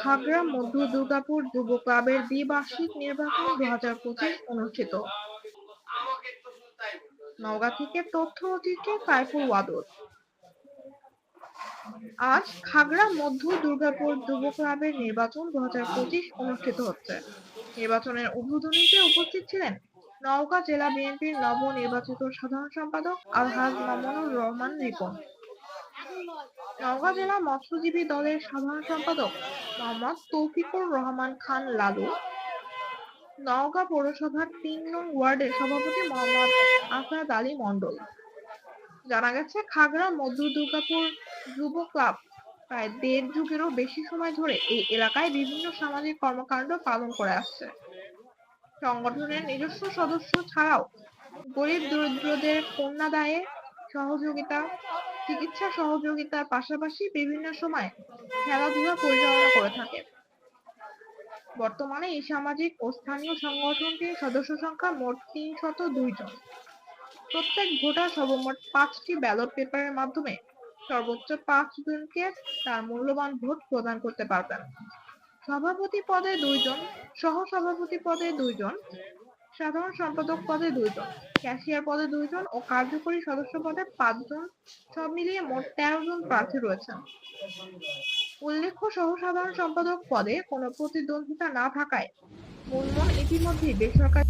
খাগড়া, মধ্য দুর্গাপুর যুব ক্লাবের দ্বিবার্ষিক নির্বাচন দু হাজার পঁচিশ অনুষ্ঠিত। নওগাঁ থেকে তথ্য চিত্রে সাইফুল ওয়াদুদ। আজ খাগড়া, মধ্য দুর্গাপুর যুব ক্লাবের নির্বাচন দু হাজার পঁচিশ অনুষ্ঠিত হচ্ছে। নির্বাচনের উদ্বোধনীতে উপস্থিত ছিলেন নওগাঁ জেলা বিএনপির নবনির্বাচিত সাধারণ সম্পাদক আলহাজ মামুনুর রহমান রিপন। নওগাঁ জেলা মৎস্যজীবী দলের সাধারণ সম্পাদক মোহাম্মদ তৌফিকুর রহমান খান লালু, নওগাঁ পৌরসভার তিন নং ওয়ার্ডের সভাপতি মোহাম্মদ আসাদ আলী মণ্ডল। জানা গেছে, খাগড়া, মধ্য দুর্গাপুর যুব ক্লাব প্রায় দেড় যুগেরও বেশি সময় ধরে এই এলাকায় বিভিন্ন সামাজিক কর্মকাণ্ড পালন করে আসছে। সংগঠনের নিজস্ব সদস্য ছাড়াও গরিব দরিদ্রদের কন্যাদায়ে সহযোগিতা চিকিৎসা সহযোগিতার পাশাপাশি বিভিন্ন সময় খেলাধুলা পরিচালনা করে থাকে। বর্তমানে এই সামাজিক ও স্থানীয় সংগঠনটির সদস্য সংখ্যা মোট তিনশত দুই জন। প্রত্যেক ভোটার সর্বমোট পাঁচটি ব্যালট পেপারের মাধ্যমে সর্বোচ্চ পাঁচ জনকে তার মূল্যবান ভোট প্রদান করতে পারবেন। সভাপতি পদে দুইজন সহ সভাপতি পদে দুইজন সাধারণ সম্পাদক পদে দুইজন, ক্যাশিয়ার পদে দুইজন ও কার্যকরী সদস্য পদে পাঁচজন। সব মিলিয়ে মোট তেরো জন প্রার্থী রয়েছেন। উল্লেখ্য সহ সাধারণ সম্পাদক পদে কোনো প্রতিদ্বন্দ্বিতা না থাকায় মুনমুন ইতিমধ্যেই বেসরকারি